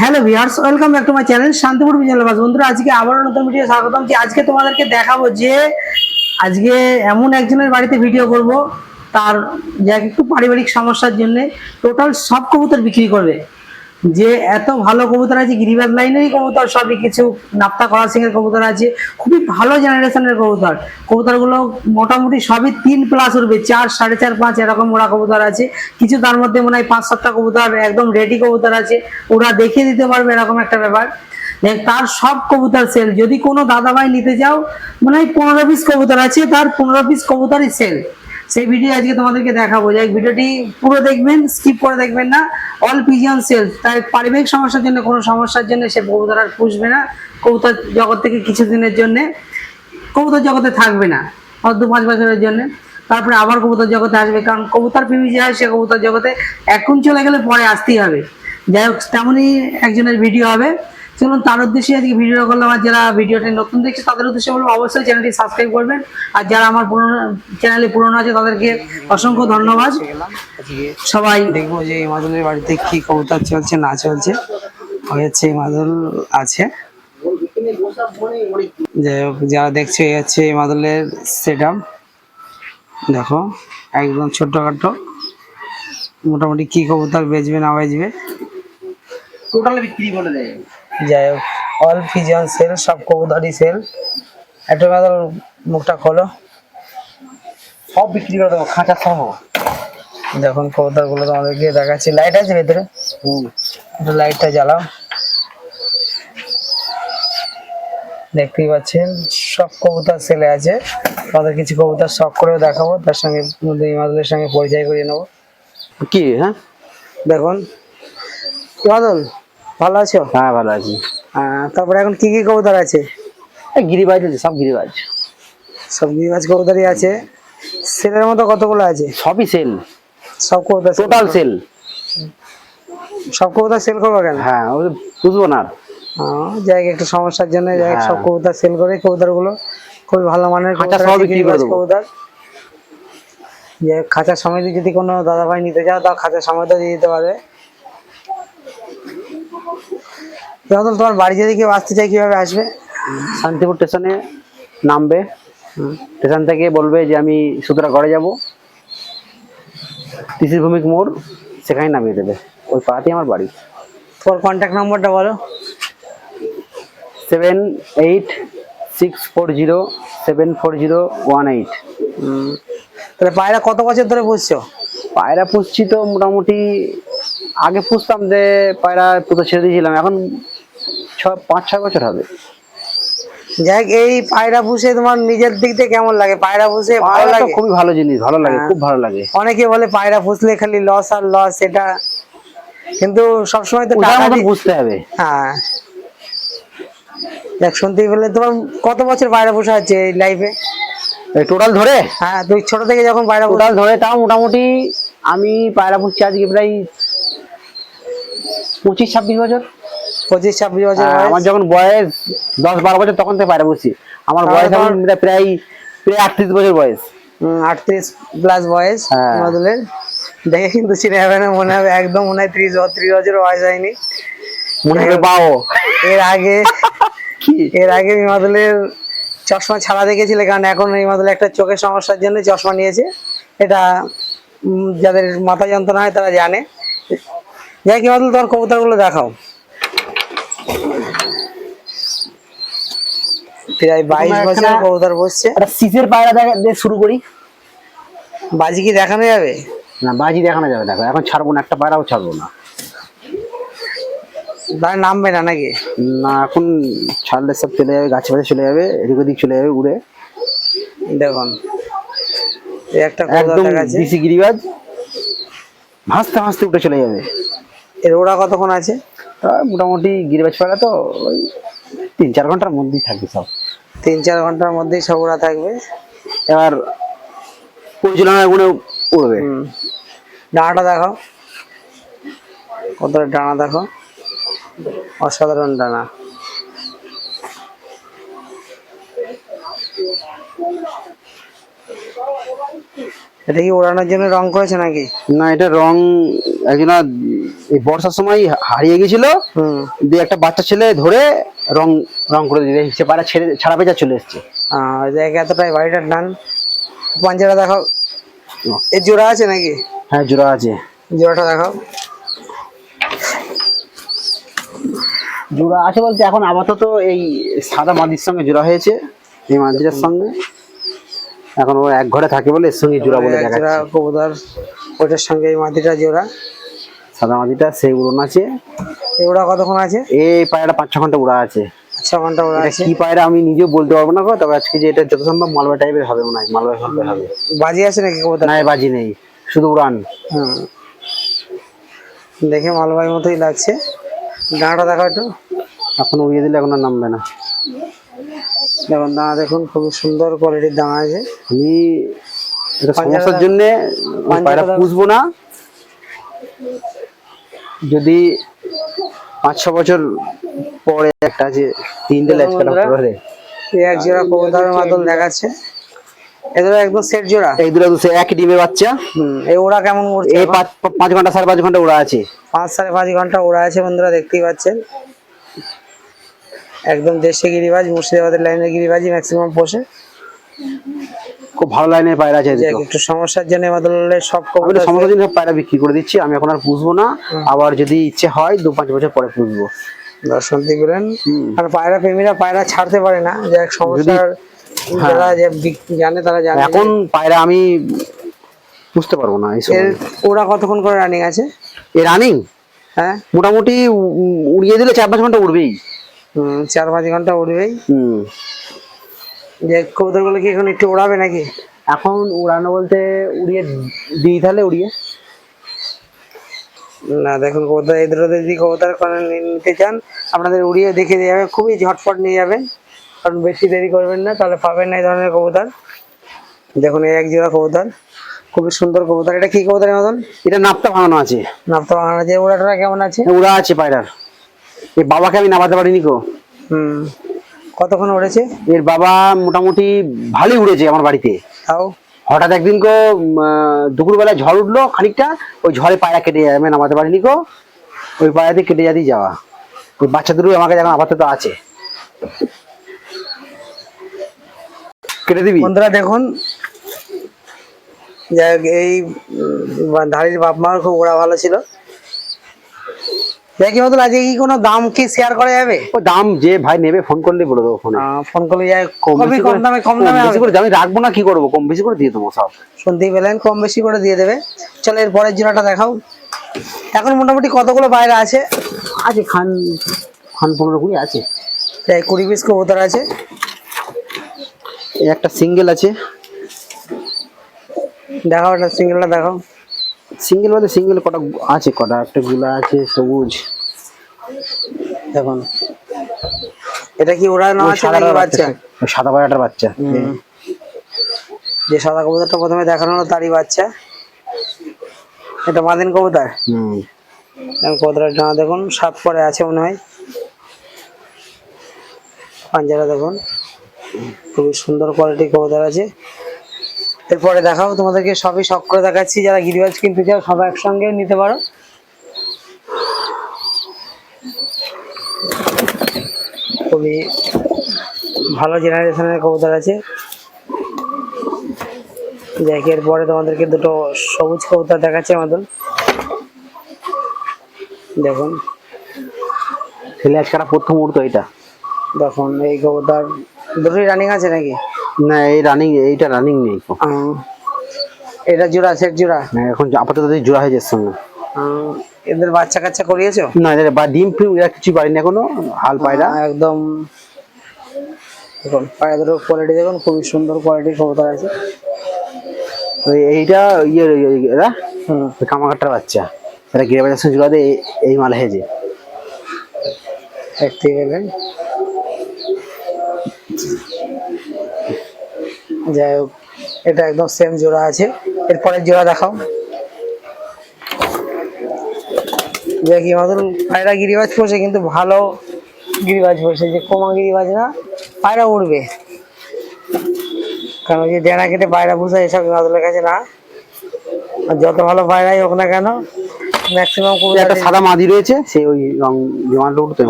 Hello viewers, welcome back to my channel Shantipur Bijoy বাস বন্ধুরা, আজকে আবারও নতুন ভিডিও স্বাগতম। যে আজকে তোমাদেরকে দেখাবো যে আজকে এমন একজনের বাড়িতে ভিডিও করব, তার যাক একটু পারিবারিক সমস্যার জন্য। টোটাল সব কবুতর বিক্রি করবে। যে এত ভালো কবুতর আছে, গিরিবাজ লাইনেরই কবুতর, সবই কিছু নাপ্তা করা সিং এর কবুতর আছে, খুবই ভালো জেনারেশনের কবুতর। কবুতরগুলো মোটামুটি সবই তিন প্লাস উঠবে চার, সাড়ে চার, পাঁচ এরকম ওরা কবুতর আছে। কিছু তার মধ্যে মনে হয় পাঁচ, সাতটা কবুতর একদম রেডি কবুতর আছে, ওরা দেখিয়ে দিতে পারবে এরকম একটা ব্যাপার। তার সব কবুতর সেল যদি কোনো দাদাভাই নিতে যাও মনে হয় পনেরো পিস কবুতর আছে, তার পনেরো পিস কবুতরই সেল সেই ভিডিও আজকে তোমাদেরকে দেখাবো। যাই ভিডিওটি পুরো দেখবেন স্কিপ করে দেখবেন না। অল পিজিয়ন সেলস তাই পারিবারিক সমস্যার জন্য, কোনো সমস্যার জন্য সে কবুতর আর পুষবে না। কবুতর জগৎ থেকে কিছুদিনের জন্যে, কবুতর জগতে থাকবে না দু পাঁচ বছরের জন্য। তারপরে আবার কবুতর জগতে আসবে, কারণ কবুতর প্রেমী যে হয়, সে কবুতর জগতে এখন চলে গেলে পরে আসতেই হবে। যাই হোক, তেমনই একজনের ভিডিও হবে। চলুন তার উদ্দেশ্যে আজকে ভিডিও করলাম আর যারা ভিডিওটি নতুন দেখছে তাদের উদ্দেশ্যে বলব অবশ্যই চ্যানেলটি সাবস্ক্রাইব করবেন। আর যারা আমার পুরোনো চ্যানেলে পুরনো আছে তাদেরকে অসংখ্য ধন্যবাদ। সবাই দেখব যে এই মাদুলের বাড়িতে কি কবুতর চলছে না চলছে। হয়েছে মাদুল আছে। যাই হোক যারা দেখছে এই হচ্ছে এই মাদুলের সেট দেখো একদম ছোট্টখাটো মোটামুটি কি কবুতর বেচবে না বেচবে? টোটাল বিক্রি করে দেয়। যাই হোক অল ফিজিয়ান সেল সব কবুতরই সেল একটা মাদল মুখটা খোলো। সব বিক্রি করে দেবো খাঁচা সহ। দেখুন কবুতরগুলো তোমাদেরকে দেখাচ্ছি। লাইট আছে ভেতরে? লাইটটা জ্বালাও। দেখতেই পাচ্ছেন সব কবুতর সেলে আছে। তোমাদের কিছু কবুতর শখ করেও দেখাবো তার সঙ্গে ইমাদুলের সঙ্গে পরিচয় করিয়ে নেব। কি হ্যাঁ? দেখুন। ইমাদুল ভালো আছো? হ্যাঁ ভালো আছি। তারপরে এখন কি কি কবুতর আছে? গিরিবাজ আছে সব গিরিবাজ। সব গিরিবাজ কবুতরই আছে। সেলের মতো কতগুলো আছে? সবই সেল। সব কবুতর টোটাল সেল। সব কবুতর সেল করবে কেন? হ্যাঁ বুঝব না যাই একটু সমস্যার জন্য যাই সব হ্যাঁ। কবুতর সেল করে কবুতরগুলো খুবই ভালো মানের কবুতর যে খাঁচার সময় যদি কোনো দাদা ভাই নিতে চাও তাও খাঁচার সময় তো দিয়ে দিতে পারবে। তোমার বাড়ি যদি কেউ আসতে চায় কীভাবে আসবে? শান্তিপুর স্টেশনে নামবে। স্টেশন থেকে বলবে যে আমি সুতরাগড়ে যাব। তিসির ভূমিক মোড় সেখানে নামিয়ে দেবে। ওই পাড়াতেই আমার বাড়ি। তোমার কন্ট্যাক্ট নাম্বারটা বলো। Seven eight six four zero seven four zero one eight. তাহলে পায়রা কত বছর ধরে বুঝছ পায়রা পুষছি তো মোটামুটি আগে পুষতাম যে পায়রা পুতো ছেড়ে দিয়েছিলাম। এখন পাঁচ ছয় বছর হবে। যাই এই পায়রা পুষে তোমার নিজের দিক থেকে কেমন লাগে? পায়রা পুষে ভালো লাগে? খুবই ভালো জিনিস ভালো লাগে হ্যাঁ। খুব ভালো লাগে। অনেকে বলে পায়রা পুষলে খালি লস আর লস এটা কিন্তু সবসময় তো টাকা বুঝতে হবে। হ্যাঁ। দেখ শুনতেই পেলে তোমার কত বছর পায়রা পোষা হচ্ছে এই লাইফে টোটাল ধরে? হ্যাঁ তুই ছোট থেকে যখন পায়রা টোটাল ধরে তাও মোটামুটি আমি পায়রা পুষছি আজকে প্রায় পঁচিশ ছাব্বিশ বছর। পঁচিশ ছাব্বিশ বছর হ্যাঁ, আমার যখন বয়স দশ বারো বছর তখন থেকে পায়রা পুষছি আমার বয়স এখন প্রায় প্রায় আটত্রিশ বছর বয়স। আটত্রিশ প্লাস বয়স হ্যাঁ। মাদুলের। দেখে কিন্তু চিনে যাবে না মনে হবে একদম মনে হয় ত্রিশ ত্রিশ বছর বয়স হয়নি। মনে হবে পাও এর আগে এর আগে মাদুলের চশমা ছাড়া দেখেছিলে কারণ এখন মাদুলে একটা চোখের সমস্যার জন্য চশমা নিয়েছে। এটা যাদের মাথা যন্ত্রণা হয় তারা জানে। যাই কি মাদুল তোমার কবুতরগুলো দেখাও। প্রায় বাইশ বছর কবুতর বসছে। শীতের পায়রা দিয়ে শুরু করি। বাজি কি দেখানো যাবে? না বাজি দেখানো যাবে দেখো। এখন ছাড়বো না একটা পায়রাও ছাড়বো না। তার নামবে না নাকি? না এখন ছাড়লে সব চলে যাবে গাছে গাছে চলে যাবে এদিক ওদিক চলে যাবে উড়ে দেখুন একটা একদম দিশি গিরিবাজ। ভাসতে ভাসতে উঠে চলে যাবে। এর ওরা কতক্ষণ আছে? মোটামুটি গিরিবাজপাড়া তো ওই তিন চার ঘণ্টার মধ্যেই থাকবে সব। তিন চার ঘণ্টার মধ্যেই সব ওরা থাকবে। এবার পরিচালনার গুণে উড়বে। ডানাটা দেখো। কতটা ডানা দেখো। অসাধারণ ডানা। এটা কি ওড়ানোর জন্য রং করেছে নাকি? না এটা রং একজন এই বর্ষার সময় হারিয়ে গেছিল দিয়ে একটা বাচ্চা ছেলে ধরে রং রং করে দিতে সে পায়রা ছেড়ে ছাড়া পেঁচা চলে এসছে। জায়গা এতটাই বাড়িটার ডান পাঞ্জারা দেখাও। এর জোড়া আছে নাকি? হ্যাঁ জোড়া আছে। জোড়াটা দেখাও। জোড়া আছে বলতে এখন আপাতত এই সাদা মাদির সঙ্গে জোড়া হয়েছে এই মাদিটার সঙ্গে। এখন ও এক ঘরে থাকে বলে এর সঙ্গে জোড়া বলে দেখা জোড়া কবুতর ওটার সঙ্গে এই মাটিটা জোড়া। সাদা মাদিটা সেই উড়ন আছে। এগুলা কতক্ষণ আছে? এই পায়রাটা পাঁচ ছ ঘণ্টা উড়া আছে। ছ ঘণ্টা ওরা এটা আছে? কি পায়রা আমি নিজেও বলতে পারব না তবে আজকে যে এটা যত সম্ভব মালবা টাইপের হবে মনে হয় মালবা হবে হবে। বাজি আছে নাকি না বাজি নেই শুধু উড়ান। হুম। দেখে মালবাই মতোই লাগছে। ডাঁটা দেখাও একটু। এখন উড়িয়ে দিলে এখন নামবে না। দেখুন দানা দেখুন খুবই সুন্দর কোয়ালিটির দানা আছে। আমি এটা সমস্যার জন্য পায়রা পুষবো না। যদি পাঁচ ছ বছর পরে একটা আছে তিনটে কাটা বন্ধুরা, এক জোড়া কবুতরের দেখাচ্ছে। এদের একদম সেট জোড়া। এই দুটো দুটো একই ডিমের বাচ্চা। হুম এই ওরা কেমন করছে এই পাঁচ পাঁচ ঘণ্টা সাড়ে পাঁচ ঘণ্টা ওরা আছে। পাঁচ সাড়ে পাঁচ ঘণ্টা ওরা আছে বন্ধুরা দেখতেই পাচ্ছেন। একদম দেশে গিরিবাজ মুর্শিদাবাদের লাইনের গিরিবাজি ম্যাক্সিমাম পোষে খুব ভালো লাইনের পায়রা আছে একটু সমস্যার জন্য বদলে সব আমি কবুতর তো সমস্ত পায়রা বিক্রি করে দিচ্ছি আমি এখন আর পুষবো না। আবার যদি ইচ্ছে হয় দু পাঁচ বছর পরে পুষবো। দর্শন দিবেন আর পায়রা প্রেমীরা পায়রা ছাড়তে পারে না। যে এক সমস্যার যারা যে জানে তারা জানে। এখন পায়রা আমি বুঝতে পারব না ওরা কতক্ষণ করে রানিং আছে? এ রানিং হ্যাঁ। মোটামুটি উড়িয়ে দিলে চার পাঁচ ঘণ্টা উড়বেই। চার পাঁচ ঘণ্টা উঠবেই। হুম। যে কবুতরগুলো কি এখন একটু ওড়াবে নাকি? এখন উড়ানো বলতে উড়িয়ে দিই তাহলে উড়িয়ে। না দেখুন কবুতর এই দুটো যদি কবুতর নিতে চান আপনাদের উড়িয়ে দেখে দিয়ে যাবে। খুবই ঝটপট নিয়ে যাবেন। কারণ বেশি দেরি করবেন না তাহলে পাবেন না এই ধরনের কবুতর। দেখুন এই এক জোড়া কবুতর। খুবই সুন্দর কবুতর। এটা কি কবুতরের মতন? এটা নাপটা ভাঙানো আছে। নাপতো ভাঙানো আছে। ওড়া টোড়া কেমন আছে? উড়া আছে পায়রার। এর বাবাকে আমি নামাতে পারিনি গো। হুম। কতক্ষণ উড়েছে? এর বাবা মোটামুটি ভালোই উড়েছে আমার বাড়িতে। তাও? হঠাৎ একদিন কো দুপুরবেলায় ঝড় উঠল খানিকটা ওই ঝড়ে পায়রা কেটে যাবে আমি নামাতে পারিনি গো। ওই পায়রাতে কেটে যাতেই যাওয়া। ওই বাচ্চা দুটো আমার কাছে এখন আপাতত আছে। কেটে দিবি? বন্ধুরা দেখুন। যাই হোক, এই ধাড়ির বাপ মার খুব ওরা ভালো ছিল। দেখি মতন আজকে কি কোনো দাম কি শেয়ার করা যাবে? ও দাম যে ভাই নেবে ফোন করলে বলে দেবো ফোনে ফোন করলে যাই কম বেশি কম দামে কম দামে বেশি করে আমি রাখব না কি করব? কম বেশি করে দিয়ে দেবো সব। শুনতেই পেলেন কম বেশি করে দিয়ে দেবে। চলো এর পরের জোড়াটা দেখাও। এখন মোটামুটি কতগুলো বাইরে আছে? আছে খান খান পনেরো কুড়ি আছে। প্রায় কুড়ি পিস কবুতর আছে। এই একটা সিঙ্গেল আছে। দেখাও এটা সিঙ্গেলটা দেখাও। সিঙ্গেল বলতে সিঙ্গেল কটা আছে কটা একটা গুলা আছে সবুজ। দেখুন। এটা কি ওরা না আছে সাদা নাকি বাচ্চা? সাদা পায়রাটার বাচ্চা। যে সাদা কবুতরটা প্রথমে দেখানো হলো তারই বাচ্চা। এটা মাদিন কবুতর? হুম। কবুতরের ডানা দেখুন সাত পরে আছে মনে হয়। পাঞ্জারা দেখুন। খুবই সুন্দর কোয়ালিটির কবুতর আছে। এরপরে দেখাও তোমাদেরকে সবই শখ করে দেখাচ্ছি। যারা গিরিবাজ কিনতে চাও সব একসঙ্গে নিতে পারো। খুবই ভালো জেনারেশনের কবুতর আছে। দেখ এরপরে তোমাদেরকে দুটো সবুজ কবুতর দেখাচ্ছে আমাদের। দেখুন। ছেলে আজকে প্রথম উঠতো এটা। দেখুন এই কবুতর দুটোই রানিং আছে নাকি? না এই রানিং এইটা রানিং নেই এটা জোড়া সেট জোড়া? না, এখন আপাতত জোড়া হয়ে যাচ্ছে আহ, এদের বাচ্চা কাচ্চা করিয়েছো? না এদের বা ডিম ফিম এরা কিছু পারিনি এখনও হাল পায়রা। একদম। দেখুন পায়রা দুটো কোয়ালিটি দেখুন খুবই সুন্দর কোয়ালিটির কবুতর আছে। এইটা ইয়ে এরা? কামাকাটার বাচ্চা। এরা গিয়ে বাজার সঙ্গে জোড়া দিয়ে এই- এই মাল হেজে দেখতে গেলেন যাই হোক এটা একদম সেম জোড়া আছে। এরপরের জোড়া দেখাও। দেখি আমাদের পায়রা গিরিবাজ পোষে কিন্তু ভালো গিরিবাজ পোষে যে কোমা গিরিবাজ না পায়রা উড়বে। কারণ যে ডেনা কেটে পায়রা পোষা এসব আমাদের কাছে না। যত ভালো পায়রাই হোক না কেন ম্যাক্সিমাম এই একটা সাদা মাদি রয়েছে সেই ওই রং যে মালটা উঠতো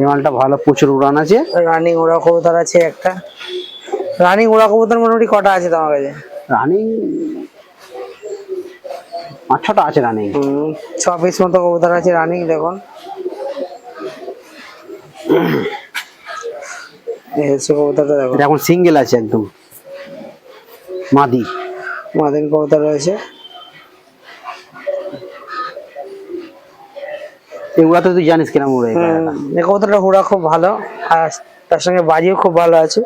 এই মালটা ভালো প্রচুর উড়ান আছে। রানিং ওড়া কবুতর আছে একটা। রানিং ওড়া কবুতর মোটামুটি কটা আছে তোমার কাছে? রানিং পাঁচ ছটা আছে রানিং ছ পিস মতো কবুতর আছে রানিং দেখুন। কবুতরটা এখন সিঙ্গেল আছে একদম। মাদি। মাদিন কবুতর রয়েছে। এগুলা তো তুই জানিস কিরম উড়ে এই কবুতরটা হুড়া খুব ভালো আর তার সঙ্গে বাজিও খুব ভালো আছে।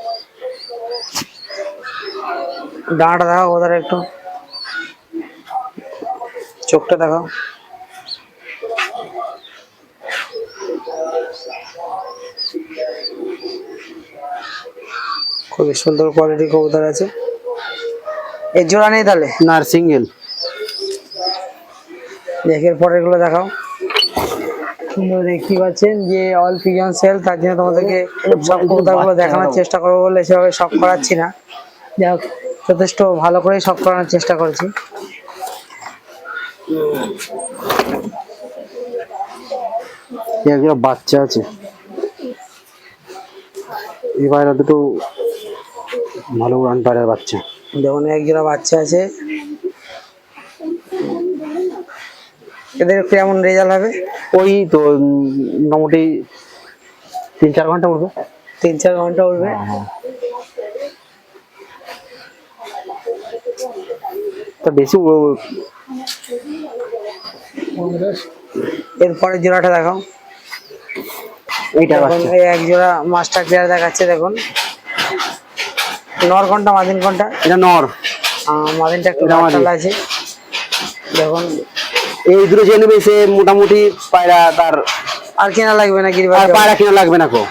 ডাঁটা দেখাও কবুতর একটু। চোখটা দেখাও। খুবই সুন্দর কোয়ালিটি কবুতর আছে। এর জোড়া নেই তাহলে? না সিঙ্গেল একের পরেরগুলো দেখাও। সুন্দর দেখতে পাচ্ছেন যে অল পিজন সেল তার জন্য তোমাদেরকে সব কবুতরগুলো দেখানোর চেষ্টা করব বলে সেভাবে সব করাচ্ছি না। যাই হোক যথেষ্ট ভালো করেই সব করানোর চেষ্টা করেছি। বাচ্চা আছে। এই পায়রা দুটো ভালো উড়ান পায়রার বাচ্চা। যেমন একজোড়া বাচ্চা আছে। এদের কেমন রেজাল্ট হবে? ওই তো মোটামুটি তিন চার ঘণ্টা উঠবে। তিন চার ঘণ্টা উঠবে? তা বেশি উ- এরপরে জোড়াটা দেখাও। এই এক জোড়া মাস্টার প্লেয়ার দেখাচ্ছে দেখুন। নর ঘণ্টা মাদিন ঘণ্টা এটা নর। মাদিনটা একটু আছে। দেখুন। এই দুটো যে নেবে সে মোটামুটি পায়রা তার আর কেনা লাগবে না আর পায়রা কেনা লাগবে না কো।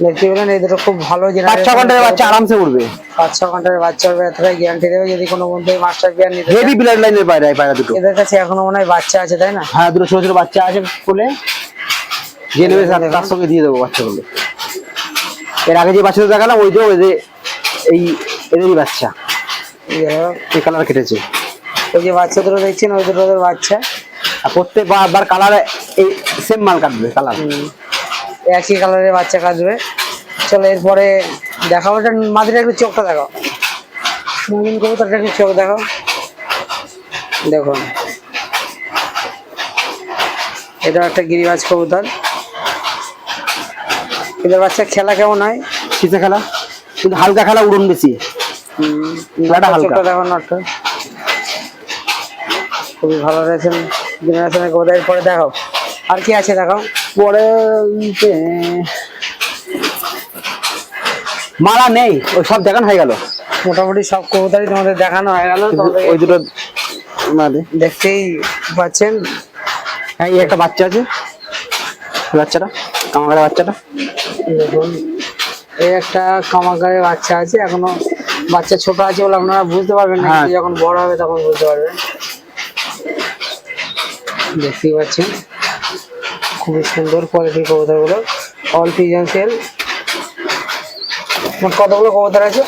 দেখতে পেলেন এই দুটো খুব ভালো পাঁচ ছ ঘণ্টার বাচ্চা আরামসে উঠবে পাঁচ ছ ঘণ্টার বাচ্চা হবে এতটাই গ্যারান্টি দেবে যদি কোনো বন্ধু মাস্টার প্লেয়ার নিতে। হেভি ব্লাড লাইনের এই পায়রা দুটো। এদের কাছে এখনও মনে হয় বাচ্চা আছে তাই না? হ্যাঁ দুটো ছোট ছোট বাচ্চা আছে বলে যে নেবে তার- সঙ্গে দিয়ে দেবো বাচ্চাগুলো। এর আগে যে বাচ্চাটা দেখালাম ওই যে ওই যে এই এদেরই বাচ্চা। এই কালার কেটেছে। ওই যে বাচ্চা দুটো দেখছেন ওই দুটো বাচ্চা। আর প্রত্যেকবার কালার এই সেম মাল কাটবে কালার। একই কালারের বাচ্চা কাটবে চলো এরপরে দেখাও এটা মাদিটা একটু চোখটা দেখো মাদিন কবুতরটা একটু চোখ দেখো। দেখুন এটা একটা গিরিবাজ কবুতর। এদের বাচ্চা খেলা কেমন হয়? কিসে খেলা। কিন্তু হালকা খেলা উড়ন বেশি। খেলাটা হালকা। দেখো নটটা খুবই ভালো রয়েছেন জেনারেশনের কবুতর। এরপরে দেখো আর কি আছে দেখো পরে মালা নেই ওই সব দেখানো হয়ে গেল। মোটামুটি সব কবুতরই তোমাদের দেখানো হয়ে গেল ওই দুটো দেখতেই পাচ্ছেন। হ্যাঁ এই একটা বাচ্চা আছে। বাচ্চাটা কামাগাড়া বাচ্চাটা। দেখুন এই একটা কামাকারের বাচ্চা আছে এখনও বাচ্চা ছোট আছে বলে আপনারা বুঝতে পারবেন না হ্যাঁ। যখন বড় হবে তখন বুঝতে পারবেন। দেখতেই পাচ্ছেন। খুবই সুন্দর কোয়ালিটির কবুতরগুলো অল পিজন সেল মোট কতগুলো কবুতর আছে?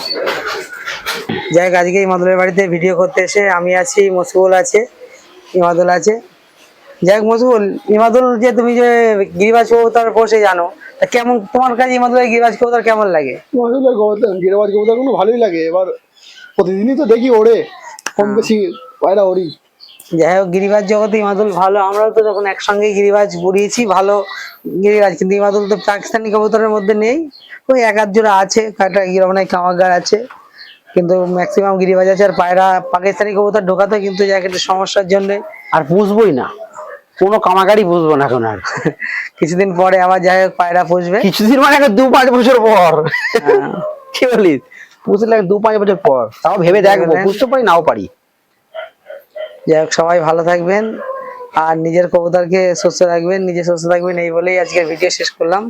যাই হোক, আজকে ইমাদুলের বাড়িতে ভিডিও করতে এসে আমি আছি মসিবুল আছে ইমাদুল আছে। যাই হোক মসিবুল ইমাদুল যে তুমি যে গিরিবাজ কবুতর বসে জানো তা কেমন তোমার কাছে ইমাদুলের গিরিবাজ কবুতর কেমন লাগে? কবুতর গিরাবাজ কবুতর ভালোই লাগে এবার প্রতিদিনই তো দেখি ওড়ে কম বেশি পায়রা ওড়ি। যাই হোক গিরিবাজ জগতে ইমাদুল ভালো। আমরাও তো যখন একসঙ্গে গিরিবাজ বুড়িয়েছি ভালো গিরিবাজ। কিন্তু ইমাদুল তো পাকিস্তানি কবুতরের মধ্যে নেই। ওই এক আধ জোড়া আছে কাটা গিরমনায় কামাগার আছে। কিন্তু ম্যাক্সিমাম গিরিবাজ আছে। আর পায়রা পাকিস্তানি কবুতর ঢোকাতে কিন্তু জ্যাকেটের সমস্যার জন্য। আর পুষবই না। কোনো কামাগাড়ি পুষবো না এখন আর। কিছুদিন পরে আবার যাই হোক পায়রা পুষবে। কিছুদিন মানে দু পাঁচ বছর পর। হ্যাঁ। কি বলিস? পুষলে দু পাঁচ বছর পর। তাও ভেবে দেখব। বুঝতে পারি নাও পারি। যাই সবাই ভালো থাকবেন আর নিজের কবুতরকে সুস্থ রাখবেন, নিজে সুস্থ থাকবেন, এই বলেই আজকে ভিডিও শেষ করলাম।